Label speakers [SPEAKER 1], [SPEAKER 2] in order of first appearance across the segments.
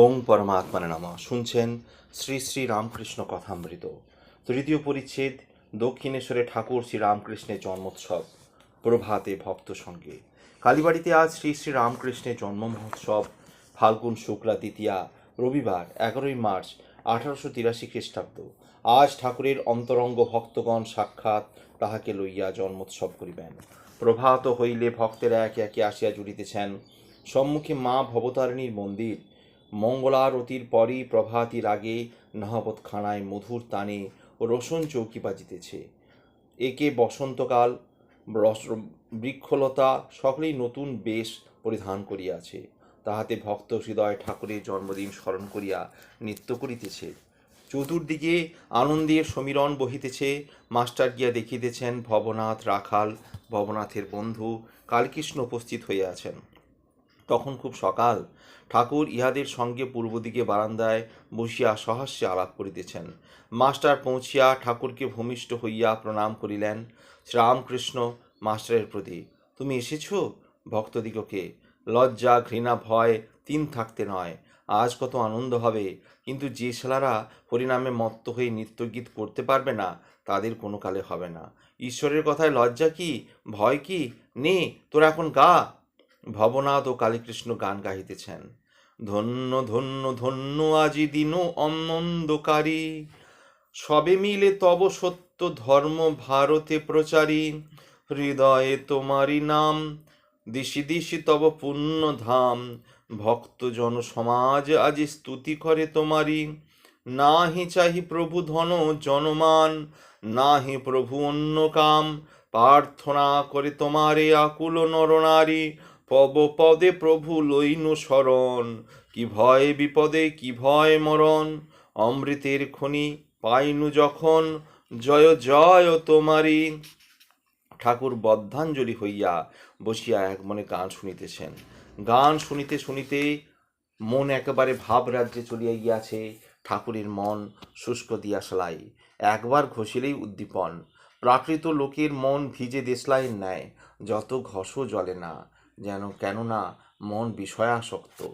[SPEAKER 1] ওং পরমাত্মানে নামা। শুনছেন শ্রী শ্রী রামকৃষ্ণ কথামৃত। তৃতীয় পরিচ্ছেদ, দক্ষিণেশ্বরে ঠাকুর শ্রী রামকৃষ্ণের জন্মোৎসব, প্রভাতে ভক্ত সঙ্গে। কালীবাড়িতে আজ শ্রী শ্রী রামকৃষ্ণের জন্ম মহোৎসব ফাল্গুন, শুক্লা, দ্বিতীয়া, রবিবার, এগারোই মার্চ, আঠারোশো তিরাশি খ্রিস্টাব্দ। আজ ঠাকুরের অন্তরঙ্গ ভক্তগণ সাক্ষাৎ তাহাকে লইয়া জন্মোৎসব করিবেন। প্রভাত হইলে ভক্তেরা একে একে আসিয়া জুড়িতেছেন। সম্মুখে মা ভবতারিণীর মন্দির মঙ্গলারতির পরই প্রভাতির আগে নহবতখানায় মধুর তানে ও রসুন চৌকি বাজিতেছে। একে বসন্তকাল বৃক্ষলতা সকলেই নতুন বেশ পরিধান করিয়াছে। তাহাতে ভক্ত হৃদয় ঠাকুরের জন্মদিন স্মরণ করিয়া নৃত্য করিতেছে। চতুর্দিকে আনন্দের সমীরণ বহিতেছে। মাস্টার গিয়া দেখিতেছেন ভবনাথ রাখাল, ভবনাথের বন্ধু কালকৃষ্ণ উপস্থিত হইয়াছেন তখন খুব সকাল। ঠাকুর ইহাদের সঙ্গে পূর্ব দিকে বারান্দায় বসিয়া সহাস্যে আলাপ করিতেছেন। মাস্টার পৌঁছিয়া ঠাকুরকে ভূমিষ্ঠ হইয়া প্রণাম করিলেন শ্রীরামকৃষ্ণ মাস্টারের প্রতি তুমি এসেছ? ভক্তদিগকে, লজ্জা, ঘৃণা, ভয়, তিন থাকতে নয়, আজ কত আনন্দ হবে। কিন্তু যে ছেলেরা হরিনামে মত্ত হয়ে নৃত্যগীত করতে পারবে না, তাদের কোনো কালে হবে না। ঈশ্বরের কথায় লজ্জা কি, ভয় কি? নে, তোরা এখন গা। ভবনাথ ও কালীকৃষ্ণ গান গাহিতেছেন। ধন্য ধন্য ধন্য আজি দিন অনন্দকারী। সবে মিলে তব সত্য ধর্ম ভারতে প্রচারী। হৃদয়ে তোমারি নাম, দিশি দিশি তব পুণ্য ধাম। ভক্ত সমাজ আজি স্তুতি করে তোমারি নাহি চাহি প্রভু ধন জনমান, নাহি প্রভু অন্য কাম। প্রার্থনা করে তোমারে আকুল নরনারী পব পদে প্রভু লইনু শরণ, কি ভয় বিপদে, কি ভয় মরণ। অমৃতের খনি পাইনু যখন, জয় জয় তোমারি ঠাকুর বদ্ধাঞ্জলি হইয়া বসিয়া এক মনে গান শুনিতেছেন। গান শুনিতে শুনিতে মন একেবারে ভাব রাজ্যে চলিয়া গিয়াছে, ঠাকুরের মন শুষ্ক দিয়া সেলাই। একবার ঘষিলেই উদ্দীপন। প্রাকৃত লোকের মন ভিজে দেশলাইয়ের ন্যায়, যত ঘষও জ্বলে না। যেন কেননা মন বিষয়াসক্ত।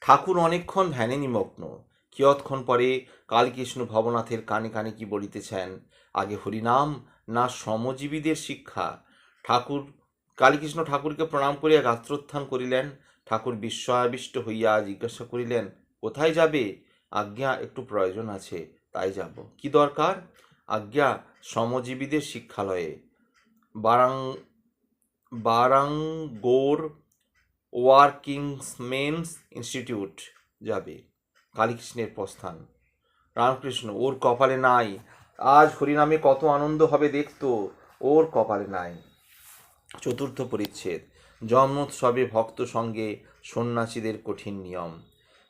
[SPEAKER 1] ঠাকুর অনেকক্ষণ ধ্যানে নিমগ্ন কিয়ৎক্ষণ পরে কালকৃষ্ণ ভবনাথের কানে কানে কি বলিতেছেন, আগে হরিনাম, না শ্রমজীবীদের শিক্ষা? ঠাকুর, কালীকৃষ্ণ ঠাকুরকে প্রণাম করিয়া গাত্রোত্থান করিলেন। ঠাকুর বিস্ময়াবিষ্ট হইয়া জিজ্ঞাসা করিলেন, কোথায় যাবে? আজ্ঞা, একটু প্রয়োজন আছে, তাই যাব। কি দরকার? আজ্ঞা, শ্রমজীবীদের শিক্ষালয়ে। বারাং বারাঙ্গোর ওয়ার্কিংসমেন্স ইনস্টিটিউট যাবে, কালীকৃষ্ণের প্রস্থান। রামকৃষ্ণ, ওর কপালে নাই। আজ হরিনামে কত আনন্দ হবে দেখতো, ওর কপালে নাই। চতুর্থ পরিচ্ছেদ, জন্মোৎসবে ভক্ত সঙ্গে সন্ন্যাসীদের কঠিন নিয়ম।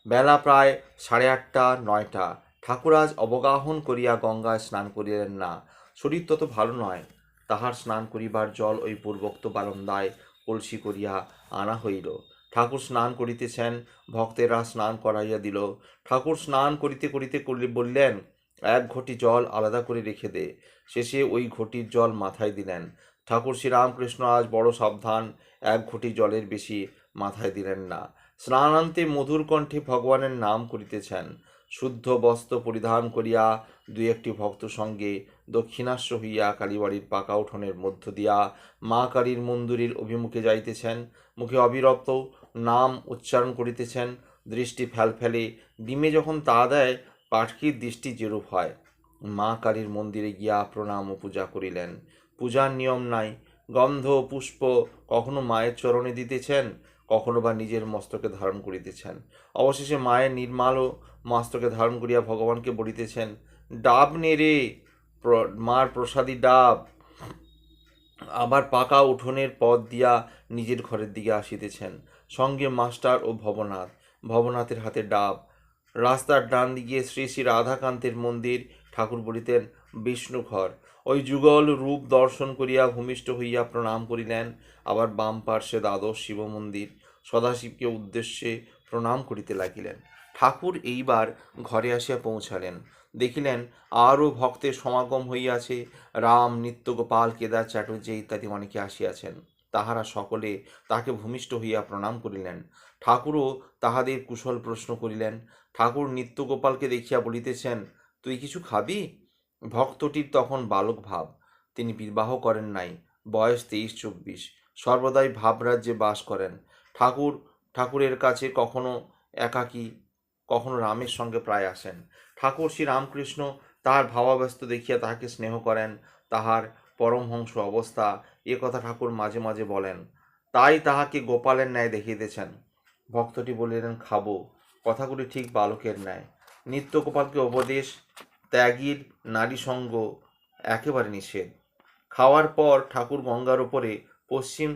[SPEAKER 1] বেলা প্রায় সাড়ে আটটা, নয়টা। ঠাকুর আজ অবগাহন করিয়া গঙ্গায় স্নান করিলেন না। শরীর তত ভালো নয়। তাহার স্নান করিবার জল ওই পূর্বোক্ত বারান্দায় কলসি করিয়া আনা হইল। ঠাকুর স্নান করিতেছেন, ভক্তেরা স্নান করাইয়া দিল। ঠাকুর স্নান করিতে করিতে বললেন, এক ঘটি জল আলাদা করে রেখে দে। শেষে ওই ঘটির জল মাথায় দিলেন। ঠাকুর শ্রীরামকৃষ্ণ আজ বড় সাবধান, এক ঘটি জলের বেশি মাথায় দিলেন না। স্নানান্তে মধুর কণ্ঠে ভগবানের নাম করিতেছেন। শুদ্ধ বস্ত্র পরিধান করিয়া দুই একটি ভক্ত সঙ্গে দক্ষিণাস্য হইয়া কালীবাড়ির পাকা উঠোনের মধ্য দিয়া মা কালীর মন্দিরের অভিমুখে যাইতেছেন। মুখে অবিরত নাম উচ্চারণ করিতেছেন। দৃষ্টি ফেল ফেলে ডিমে যখন তা দেয়, পাটকির দৃষ্টি যেরূপ হয়। মা কালীর মন্দিরে গিয়া প্রণাম ও পূজা করিলেন। পূজার নিয়ম নাই। গন্ধ পুষ্প কখনো মায়ের চরণে দিতেছেন? কখনো বা নিজের মস্তকে ধারণ করিতেছেন। অবশেষে মায়ের নির্মাল ও মস্তকে ধারণ করিয়া ভগবানকে বলিতেছেন, ডাব নে রে মার প্রসাদী ডাব। আবার পাকা উঠোনের পথ দিয়া নিজের ঘরের দিকে আসিতেছেন। সঙ্গে মাস্টার ও ভবনাথ, ভবনাথের হাতে ডাব। রাস্তার ডান দিকে শ্রী শ্রী রাধাকান্তের মন্দির, ঠাকুর বলিতেন বিষ্ণু ঘর ওই যুগল রূপ দর্শন করিয়া ভূমিষ্ঠ হইয়া প্রণাম করিলেন। আবার বাম পার্শ্বে দ্বাদশ শিব মন্দির সদাশিবকে উদ্দেশ্যে প্রণাম করিতে লাগিলেন। ঠাকুর এইবার ঘরে আসিয়া পৌঁছালেন। দেখিলেন আরও ভক্তের সমাগম হইয়াছে। রাম, নিত্যগোপাল, কেদার চ্যাটার্জি ইত্যাদি অনেকে আসিয়াছেন। তাহারা সকলে তাহাকে ভূমিষ্ঠ হইয়া প্রণাম করিলেন। ঠাকুরও তাহাদের কুশল প্রশ্ন করিলেন। ঠাকুর নিত্যগোপালকে দেখিয়া বলিতেছেন, তুই কিছু খাবি? ভক্তটির তখন বালক ভাব, তিনি বিবাহ করেন নাই, বয়স তেইশ চব্বিশ। সর্বদাই ভাবরাজ্যে বাস করেন। ঠাকুর, ঠাকুরের কাছে কখনো একাকী, কখনো রামের সঙ্গে প্রায় আসেন। ঠাকুর শ্রী রামকৃষ্ণ তাহার ভাবাব্যস্ত দেখিয়া তাহাকে স্নেহ করেন, তাহার পরমহংস অবস্থা, এ কথা ঠাকুর মাঝে মাঝে বলেন। তাই তাহাকে গোপালের ন্যায় দেখিতেছেন। ভক্তটি বলিলেন, খাব, কথাগুলি ঠিক বালকের ন্যায়। নিত্য গোপালকে উপদেশ ত্যাগীর নারী সঙ্গ একেবারে নিষেধ। খাওয়ার পর ঠাকুর গঙ্গার ওপরে পশ্চিম,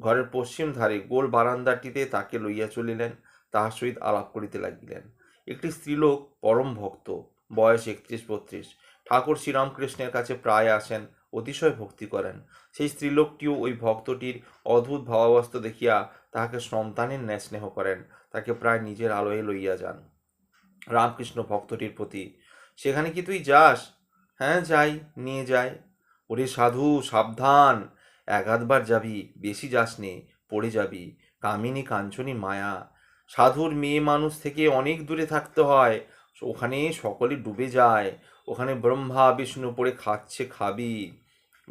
[SPEAKER 1] ঘরের পশ্চিম ধারে গোল বারান্দাটিতে তাকে লইয়া চলিলেন, তাহার সহিত আলাপ করিতে লাগিলেন। একটি স্ত্রীলোক পরম ভক্ত, বয়স একত্রিশ বত্রিশ। ঠাকুর শ্রীরামকৃষ্ণের কাছে প্রায় আসেন, অতিশয় ভক্তি করেন। সেই স্ত্রীলোকটিও ওই ভক্তটির অদ্ভুত ভাবাবস্থা দেখিয়া তাহাকে সন্তানের ন্যায় স্নেহ করেন, তাকে প্রায় নিজের আলোয় লইয়া যান। রামকৃষ্ণ ভক্তটির প্রতি সেখানে কি তুই যাস? হ্যাঁ যাই, নিয়ে যাই। ওরে সাধু, সাবধান। একাধবার যাবি, বেশি যাস নে, পড়ে যাবি। কামিনী কাঞ্চনী মায়া। সাধুর মেয়ে মানুষ থেকে অনেক দূরে থাকতে হয়। ওখানে সকলে ডুবে যায়। ওখানে ব্রহ্মা, বিষ্ণু পড়ে খাচ্ছে, খাবি।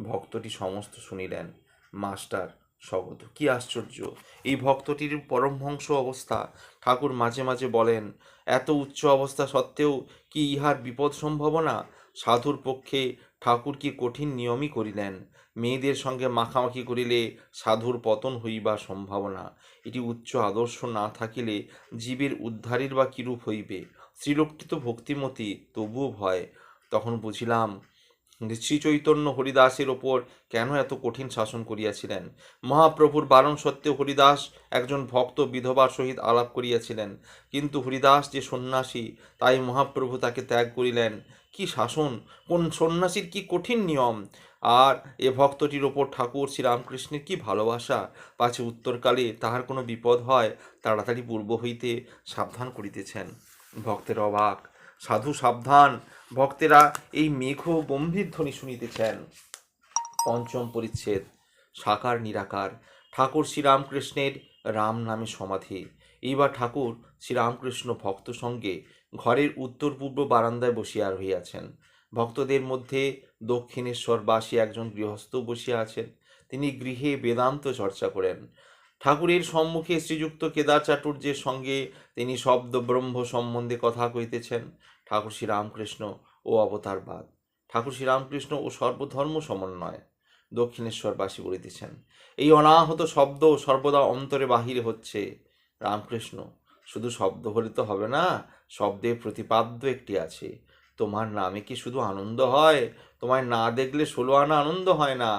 [SPEAKER 1] ভক্তটি সমস্ত শুনিলেন। মাস্টার স্বগত কি আশ্চর্য! এই ভক্তটির পরমহংস অবস্থা। ঠাকুর মাঝে মাঝে বলেন, এত উচ্চ অবস্থা সত্ত্বেও কি ইহার বিপদ সম্ভাবনা? সাধুর পক্ষে ঠাকুর কি কঠিন নিয়মই করিলেন? মেয়েদের সঙ্গে মাখামাখি করিলে সাধুর পতন হইবা সম্ভাবনা। এটি উচ্চ আদর্শ না থাকিলে জীবের উদ্ধারের বা কিরূপ হইবে? শ্রীলোকটি তো ভক্তিমতী, তবুও ভয়। তখন বুঝিলাম শ্রী চৈতন্য হরিদাসের ওপর কেন এত কঠিন শাসন করিয়াছিলেন? মহাপ্রভুর বারণ সত্ত্বেও হরিদাস একজন ভক্ত বিধবার সহিত আলাপ করিয়াছিলেন। কিন্তু হরিদাস যে সন্ন্যাসী, তাই মহাপ্রভু তাকে ত্যাগ করিলেন। কি শাসন? কোন সন্ন্যাসীর কি কঠিন নিয়ম? আর এ ভক্তটির ওপর ঠাকুর শ্রীরামকৃষ্ণের কি ভালোবাসা? পাছে উত্তরকালে তাহার কোনো বিপদ হয়, তাড়াতাড়ি পূর্ব হইতে সাবধান করিতেছেন। ভক্তের অবাক, সাধু সাবধান ভক্তেরা এই মেঘ গম্ভীর ধ্বনি শুনিতেছেন। পঞ্চম পরিচ্ছেদ, সাকার নিরাকার, ঠাকুর শ্রীরামকৃষ্ণের রাম নামে সমাধি। এইবার ঠাকুর শ্রীরামকৃষ্ণ ভক্ত সঙ্গে ঘরের উত্তর পূর্ব বারান্দায় বসিয়া রহিয়াছেন। ভক্তদের মধ্যে দক্ষিণেশ্বরবাসী একজন গৃহস্থ বসিয়া আছেন। তিনি গৃহে বেদান্ত চর্চা করেন। ঠাকুরের সম্মুখে শ্রীযুক্ত কেদার চাটুর্যের সঙ্গে তিনি শব্দ ব্রহ্ম সম্বন্ধে কথা কইতেছেন। ঠাকুর শ্রীরামকৃষ্ণ ও অবতারবাদ। ঠাকুর শ্রীরামকৃষ্ণ ও সর্বধর্ম সমন্বয়। দক্ষিণেশ্বরবাসী বলিতেছেন, এই অনাহত শব্দ সর্বদা অন্তরে বাহিরে হচ্ছে। রামকৃষ্ণ, শুধু শব্দ হলে তো হবে না শব্দের প্রতিপাদ্য একটি আছে। তোমার নামে কি শুধু আনন্দ হয়? তোমায় না দেখলে ষোলো আনা আনন্দ হয় না?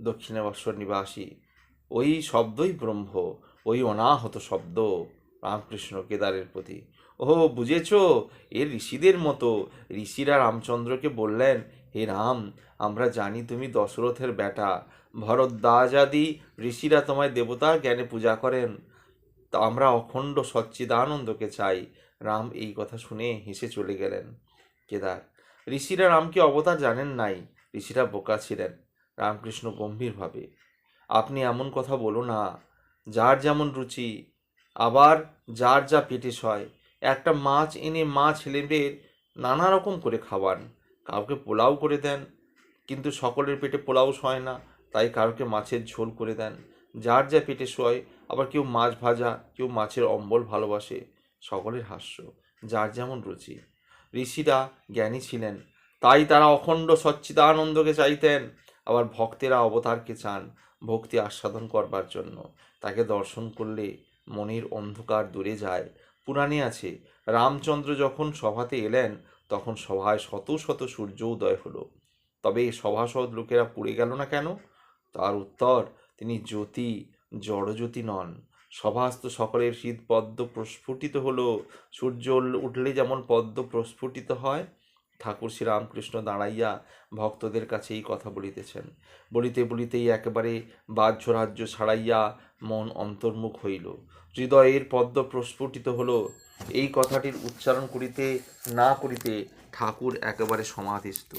[SPEAKER 1] দক্ষিণেশ্বর নিবাসী, ওই শব্দই ব্রহ্ম, ওই অনাহত শব্দ। রামকৃষ্ণ কেদারের প্রতি ও বুঝেছ? এ ঋষিদের মতো। ঋষিরা রামচন্দ্রকে বললেন, হে রাম, আমরা জানি তুমি দশরথের বেটা। ভরদ্বাজ আদি ঋষিরা তোমায় দেবতার জ্ঞানে পূজা করেন। তা আমরা অখণ্ড সচ্চিদানন্দকে চাই। রাম এই কথা শুনে হেসে চলে গেলেন। কেদার, ঋষিরা রামকে অবতার জানেন নাই। ঋষিরা বোকা ছিলেন। রামকৃষ্ণ গম্ভীরভাবে, আপনি এমন কথা বলো না। যার যেমন রুচি, আবার যার যা পেটে সয় একটা মাছ এনে মা ছেলেদের নানা রকম করে খাওয়ান। কাউকে পোলাও করে দেন, কিন্তু সকলের পেটে পোলাও সয় না, তাই কাউকে মাছের ঝোল করে দেন। যার যা পেটে শোয় আবার কেউ মাছ ভাজা, কেউ মাছের অম্বল ভালোবাসে, সকলের হাস্য, যার যেমন রুচি। ঋষিরা জ্ঞানী ছিলেন, তাই তারা অখণ্ড সচ্চিদানন্দকে চাইতেন, আবার ভক্তেরা অবতারকে চান ভক্তি আস্বাদন করবার জন্য। তাকে দর্শন করলে মনের অন্ধকার দূরে যায় পুরাণে আছে, রামচন্দ্র যখন সভাতে এলেন, তখন সভায় শত শত সূর্য উদয় হলো। তবে সভাসদ লোকেরা পুড়ে গেল না কেন? তার উত্তর, তিনি জ্যোতি, জড়জ্যোতি নন। সভাস্থ সকলের শীত পদ্ম প্রস্ফুটিত হলো। সূর্য উঠলে যেমন পদ্ম প্রস্ফুটিত হয়, ঠাকুর শ্রীরামকৃষ্ণ দাঁড়াইয়া ভক্তদের কাছে এই কথা বলিতেছেন। বলিতে বলিতেই একেবারে বাহ্য রাজ্য ছাড়াইয়া মন অন্তর্মুখ হইল। হৃদয়ের পদ্ম প্রস্ফুটিত হলো। এই কথাটির উচ্চারণ করিতে, না করিতে ঠাকুর একেবারে সমাধিস্থ।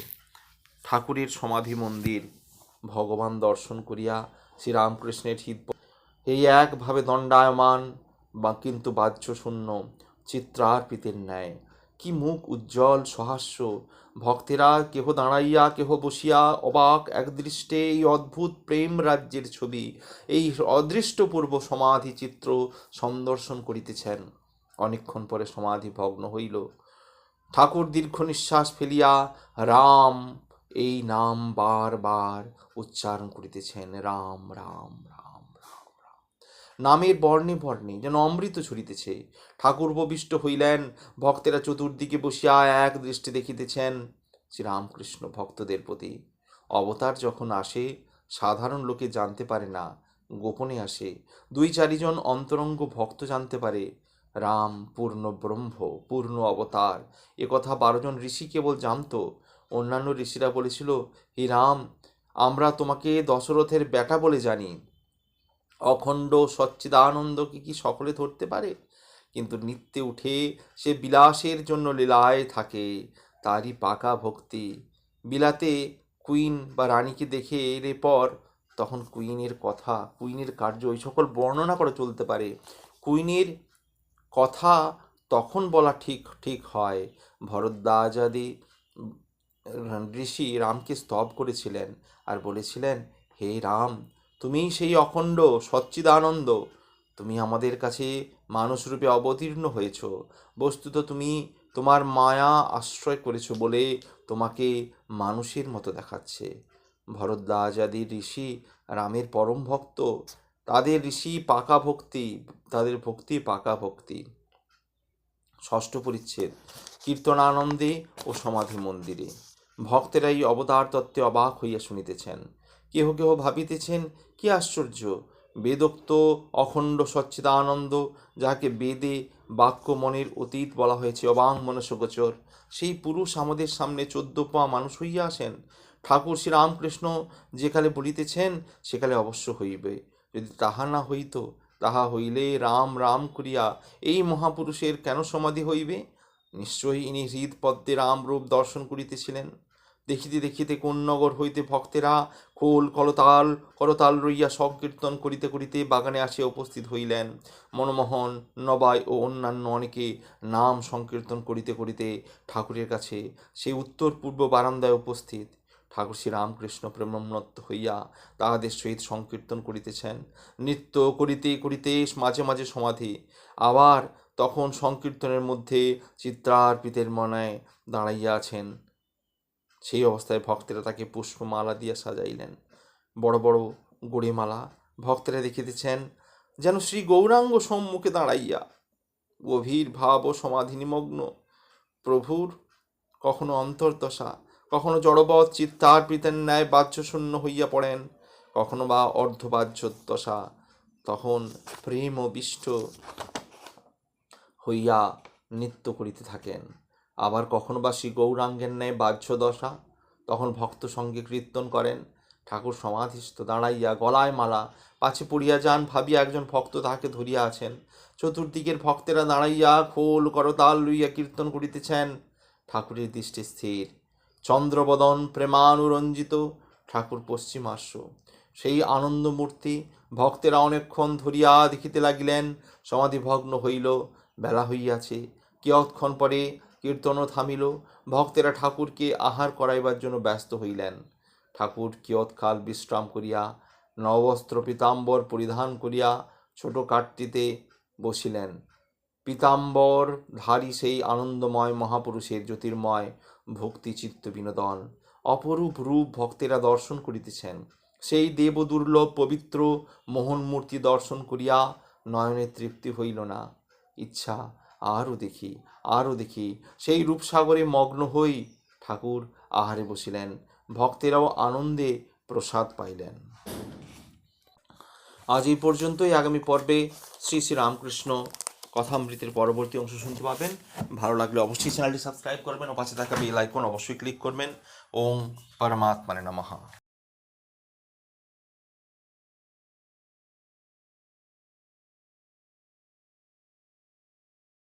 [SPEAKER 1] ঠাকুরের সমাধি মন্দির, ভগবান দর্শন করিয়া শ্রীরামকৃষ্ণের হৃদ এই একভাবে দণ্ডায়মান বা কিন্তু বাহ্য শূন্য চিত্রার্পিতের ন্যায়। কি মুখ উজ্জ্বল, সহাস্য? ভক্তেরা কেহ দাঁড়াইয়া, কেহ বসিয়া অবাক, একদৃষ্টে এই অদ্ভুত প্রেম রাজ্যের ছবি, এই অদৃষ্টপূর্ব সমাধি চিত্র সন্দর্শন করিতেছেন। অনেকক্ষণ পরে সমাধি ভগ্ন হইল। ঠাকুর দীর্ঘ নিঃশ্বাস ফেলিয়া রাম, এই নাম বারবার উচ্চারণ করিতেছেন, রাম রাম রাম। নামের বর্ণে বর্ণে যেন অমৃত ছড়িতেছে ঠাকুর উপবিষ্ট হইলেন, ভক্তেরা চতুর্দিকে বসিয়া এক দৃষ্টি দেখিতেছেন শ্রীরামকৃষ্ণ ভক্তদের প্রতি। অবতার যখন আসে, সাধারণ লোকে জানতে পারে না, গোপনে আসে। দুই চারিজন অন্তরঙ্গ ভক্ত জানতে পারে, রাম পূর্ণ ব্রহ্ম, পূর্ণ অবতার। এ কথা বারোজন ঋষি কেবল জানতো। অন্যান্য ঋষিরা বলেছিল, হে রাম, আমরা তোমাকে দশরথের বেটা বলে জানি। অখণ্ড সচ্চিদানন্দকে কি সকলে ধরতে পারে? কিন্তু নিত্যে উঠে সে বিলাসের জন্য লীলায় থাকে, তারই পাকা ভক্তি। বিলাতে কুইন বা রানীকে দেখে এলে পর তখন কুইনের কথা, কুইনের কার্য ওই সকল বর্ণনা করে চলতে পারে। কুইনের কথা তখন বলা ঠিক ঠিক হয়। ভরদ্বাজাদি ঋষি রামকে স্তব করেছিলেন আর বলেছিলেন, হে রাম তুমি সেই অখণ্ড সচ্চিদানন্দ। তুমি আমাদের কাছে মানুষরূপে অবতীর্ণ হয়েছ। বস্তুত তুমি তোমার মায়া আশ্রয় করেছ বলে তোমাকে মানুষের মতো দেখাচ্ছে। ভরদ্বাজাদি ঋষি রামের পরম ভক্ত, তাদের ঋষি পাকা ভক্তি, তাদের ভক্তি পাকা ভক্তি। ষষ্ঠ পরিচ্ছেদ, কীর্তনানন্দে ও সমাধি মন্দিরে ভক্তেরা এই অবতার তত্ত্বে অবাক হইয়া শুনিতেছেন। কেহ কেহ ভাবিতেছেন, কি আশ্চর্য! বেদোক্ত, অখণ্ড, সচ্চিদানন্দ, যাহাকে বেদে বাক্য মনের অতীত বলা হয়েছে, অবাং মনসগোচর। সেই পুরুষ আমাদের সামনে চোদ্দ পা মানুষ হইয়া আসেন। ঠাকুর শ্রীরামকৃষ্ণ যেকালে বলিতেছেন সেকালে অবশ্য হইবে। যদি তাহা না হইত, তাহা হইলে রাম রাম করিয়া এই মহাপুরুষের কেন সমাধি হইবে? নিশ্চয়ই ইনি হৃদপদ্মে রামরূপ দর্শন করিতেছিলেন। দেখিতে দেখিতে কোন নগর হইতে ভক্তেরা খোল কলতাল করতাল রইয়া সংকীর্তন করিতে করিতে বাগানে আসিয়া উপস্থিত হইলেন। মনমোহন, নবাই ও অন্যান্য অনেকে নাম সংকীর্তন করিতে করিতে ঠাকুরের কাছে সেই উত্তর পূর্ব বারান্দায় উপস্থিত। ঠাকুর শ্রী রামকৃষ্ণ প্রেমনত্ত হইয়া তাহাদের সহিত সংকীর্তন করিতেছেন। নৃত্য করিতে করিতে মাঝে মাঝে সমাধি। আবার তখন সংকীর্তনের মধ্যে চিত্রার্পিতের মনায় দাঁড়াইয়া আছেন। সেই অবস্থায় ভক্তেরা তাকে পুষ্পমালা দিয়া সাজাইলেন। বড় বড় গড়িমালা ভক্তেরা দেখিতেছেন যেন শ্রী গৌরাঙ্গ সম্মুখে দাঁড়াইয়া গভীর ভাব ও সমাধি নিমগ্ন। প্রভুর কখনো অন্তর্দশা, কখনো জড়বৎ চিত্তার্পিতের ন্যায় বাহ্যশূন্য হইয়া পড়েন, কখনো বা অর্ধবাহ্যদশা তখন প্রেম ও বিষ্ট হইয়া নৃত্য করিতে থাকেন। আবার কখনো বা শ্রী গৌরাঙ্গের ন্যায় বাহ্য দশা? তখন ভক্ত সঙ্গে কীর্তন করেন, ঠাকুর সমাধিস্থ দাঁড়াইয়া গলায় মালা, পাছে পড়িয়া যান, ভাবিয়া একজন ভক্ত তাহাকে ধরিয়া আছেন। চতুর্দিকের ভক্তেরা দাঁড়াইয়া খোল করতাল লইয়া কীর্তন করিতেছেন। ঠাকুরের দৃষ্টি স্থির। চন্দ্রবদন প্রেমানুরঞ্জিত, ঠাকুর পশ্চিমাস্য সেই আনন্দমূর্তি ভক্তেরা অনেকক্ষণ ধরিয়া দেখিতে লাগিলেন সমাধি ভগ্ন হইল, বেলা হইয়াছে। কিয়ৎক্ষণ পরে কীর্তনও থামিল, ভক্তেরা ঠাকুরকে আহার করাইবার জন্য ব্যস্ত হইলেন। ঠাকুর কিয়ৎকাল বিশ্রাম করিয়া নবস্ত্র পীতাম্বর পরিধান করিয়া ছোট কাঠটিতে বসিলেন। পীতাম্বর ধারী সেই আনন্দময় মহাপুরুষের জ্যোতির্ময় ভক্তি চিত্ত বিনোদন। অপরূপ রূপ ভক্তেরা দর্শন করিতেছেন। সেই দেব দুর্লভ পবিত্র মোহন মূর্তি দর্শন করিয়া নয়নে তৃপ্তি হইল না। ইচ্ছা আরও দেখি আরও দেখি। সেই রূপসাগরে মগ্ন হই ঠাকুর আহারে বসিলেন, ভক্তেরাও আনন্দে প্রসাদ পাইলেন। আজ এই পর্যন্তই। আগামী পর্বে শ্রী শ্রী রামকৃষ্ণ কথামৃতের পরবর্তী অংশ শুনতে পাবেন। ভালো লাগলে অবশ্যই চ্যানেলটি সাবস্ক্রাইব করবেন ও পাশে থাকা বেল আইকন অবশ্যই ক্লিক করবেন। ওম পরমাত্মানে নমঃ।